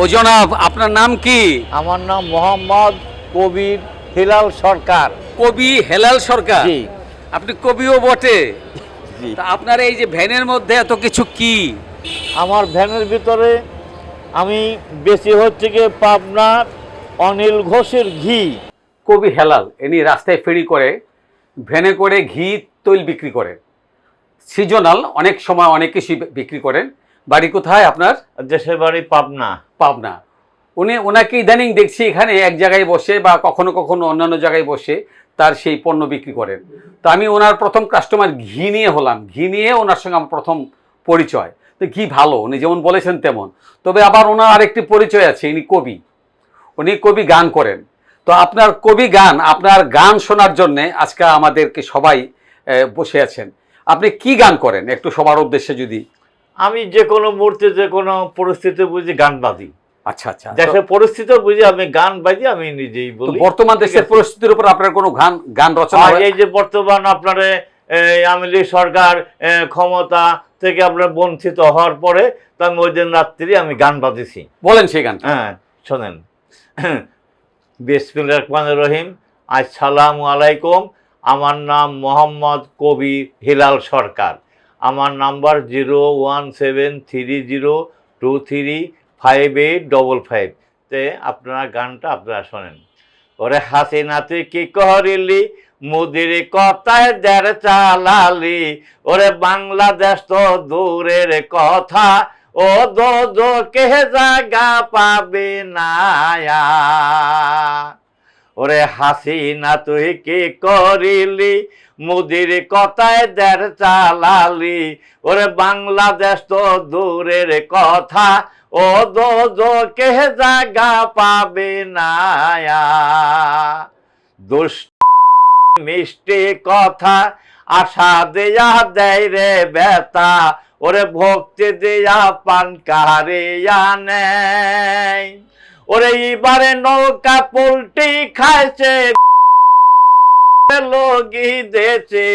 ও জনাব আপনার নাম কি? আমার নাম মোহাম্মদ কবির হেলাল সরকার। কবি হেলাল সরকার? জি। আপনি কবিও বটে। জি। তা আপনার এই যে ভ্যানের মধ্যে এত কিছু কি? আমার ভ্যানের ভিতরে আমি বেশি হচ্ছে গিয়ে পাবনার অনিল ঘোষের ঘি। কবি হেলাল ইনি রাস্তায় ফেরি করে ভ্যানে করে ঘি তৈল বিক্রি করেন। সিজনাল অনেক সময় অনেক কিছু বিক্রি করেন। বাড়ি কোথায় আপনার? দেশের বাড়ি পাবনা। পাবনা। উনি ওনাকে ইদানিং দেখছি এখানে এক জায়গায় বসে বা কখনো কখনো অন্যান্য জায়গায় বসে তার সেই পণ্য বিক্রি করেন। তো আমি ওনার প্রথম কাস্টমার ঘি নিয়ে হলাম। ঘি নিয়ে ওনার সঙ্গে আমার প্রথম পরিচয়। তো ঘি ভালো উনি যেমন বলেছেন তেমন। তবে আবার ওনার আরেকটি পরিচয় আছে ইনি কবি। উনি কবি গান করেন। তো আপনার কবি গান আপনার গান শোনার জন্যে আজকে আমাদেরকে সবাই বসে আছেন। আপনি কি গান করেন? একটু সবার উদ্দেশ্যে যদি আমি যে কোনো মুহূর্তে যে কোনো পরিস্থিতি বুঝি গান বাজি। আচ্ছা আচ্ছা। দেশের পরিস্থিতি বুঝি আমি গান বাজি আমি নিজেই বলি। বর্তমান দেশের পরিস্থিতির উপর আপনার কোনো গান গান রচনা হয়? এই যে বর্তমান আপনার আমিলি সরকার ক্ষমতা থেকে আপনার বঞ্চিত হওয়ার পরে তো আমি ওই দিন রাত্রি আমি গান বাজেছি। বলেন সেই গান হ্যাঁ শোনেন। বিসমিল্লাহ রহমান রহিম আসসালামু আলাইকুম আমার নাম মোহাম্মদ কবি হিলাল সরকার। আমার number zero one seven three zero two three five eight double five. তে আপনারা গানটা আপনারা শোনেন। ওরে হাসিনা তুই কি করিলি? মুদির কথায় দের চালালি। ওরে বাংলাদেশ তো দূরের কথা। ও দো দো কে জাগা পাবে না ওরে হাসিনা তুই কি করিলি? মুদির কথায় দের চালালি, ওরে বাংলাদেশ তো দূরের কথা, ও দো দো কে জাগা পাবে না দুষ্ট মিষ্টি কথা আশা দেয়া দেয় রে বেতা ওরে ভক্তি দেয়া পান কারিয়া নেই। ওরে এবারে নৌকা পোল্টি খাইছে লগি দেছে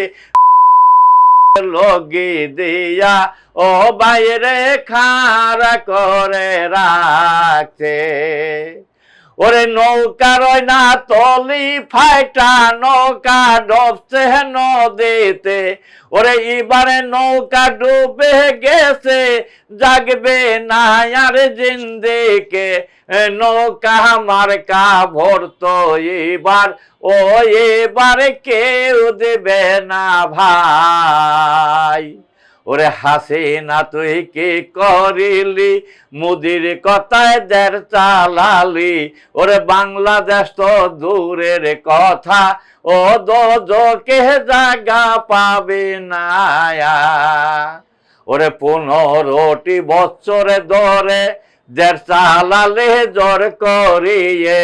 লগি দিয়া। ও বাইরে খারা করে রাখছে। ওরে নৌকা রয় না, তলি ফাইটা নৌকা ডবছে নদীতে। ওরে এবারে নৌকা ডুবে গেছে, জাগবে না আর জিন্দিকে। নৌকা মার্কা ভরতো এবার, ও এবারে কেউ দেবে না ভাই। ওরে হাসি না তুই কি করিলি? মুদির কথায় দের চালালি। ওরে বাংলাদেশ তো দূরের কথা। ও দো কে জাগা পাবে না ওরে পনেরোটি বছরে ধরে দের চালালে জ্বর করিয়ে।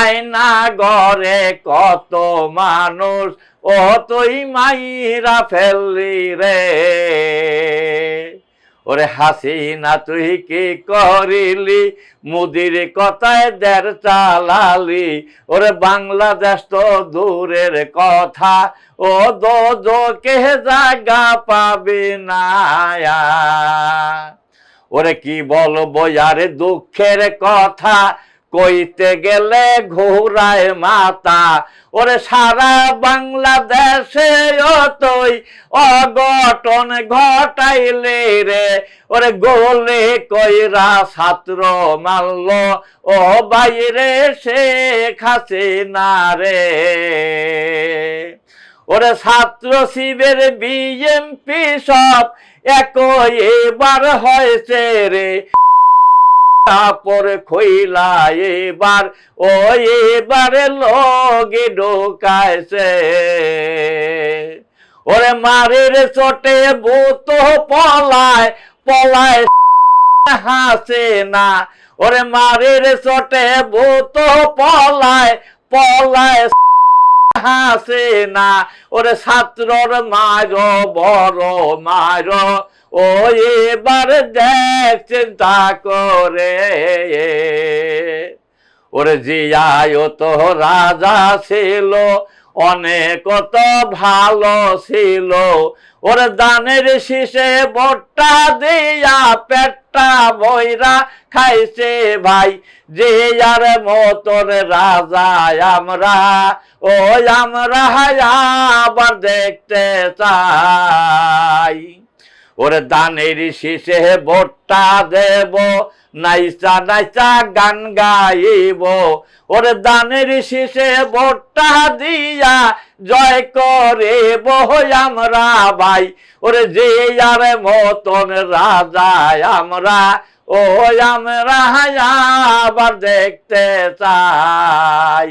আয়না গড়ে কত মানুষ ও তুই মাইরা ফেললি রে। ওরে হাসি না তুই কি করিলি? মুদির কথায় দের চালালি। ওরে বাংলাদেশ তো দূরের কথা। ও দো দো কে জাগা পাবে না ওরে কি বলব আরে দুঃখের কথা? কইতে গেলে ঘোরায় মাতা ওরে সারা বাংলাদেশে ও তুই অঘটন ঘটাইলে রে। ওরে গোলে কইরা ছাত্র মারল। ও বাইরে সে খাসে না রে। ওরে ছাত্র শিবের বিএমপি সব একই এবার হয়েছে রে। তারপরে খইলা এবার, ও এবারে লগে ঢোকাইছে। ওরে মারের চটে ভূত পলায় পলায় হাসে না। ওরে মারের চটে ভূত পলায় পলায় হাসে না। ওরে ছাত্রর মার বড় মার। ও এবার দেখ চিন্তা করে। ওরে জিয়ায় তো রাজা ছিল। অনেক কত ভালো ছিল। ওর দানের শিষে বট্টা দিয়া পেটটা বইরা খাইছে ভাই। যে আর মতর রাজা আমরা ও আমরা আবার দেখতে চাই। ওরে দানের শীষে ভোটটা দেব নাইচা নাইচা গান গাইব। ওরে দানের শীষে ভোটটা দিয়া জয় করে আমরা ভাই। ওরে যে আর মতন রাজা আমরা, ও আমরা আবার দেখতে চাই।